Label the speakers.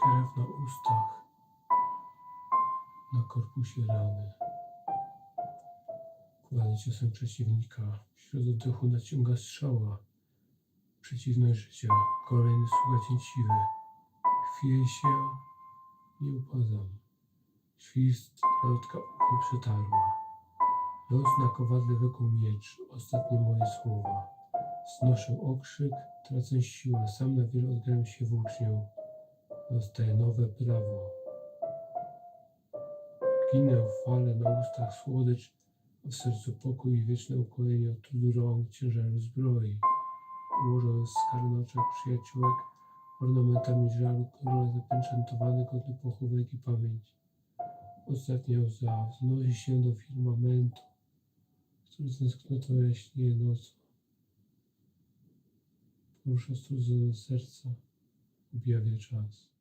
Speaker 1: Krew na ustach, na korpusie rany. Kulany ciosem przeciwnika, wśród oddechu naciąga strzała. Przeciwność życia, kolejny sługa cięciwy. Chwieję się, nie upadam. Świst lotka ucho przetarła. Los na kowadle wekół miecz, ostatnie moje słowa. Znoszę okrzyk, tracę siłę, sam na wiele odgram się włócznią. Dostaję nowe prawo. Ginę w fale, na ustach słodycz, a w sercu pokój i wieczne ukojenie od trudu rąk ciężaru zbroi. Ułożone z skar na przyjaciółek, ornamentami żalu króla zapęczętowany godny pochówek i pamięć. Ostatnia łza wznosi się do firmamentu, który tęsknotą jaśnieje nocą. Porusza strudzone serca, objawia czas.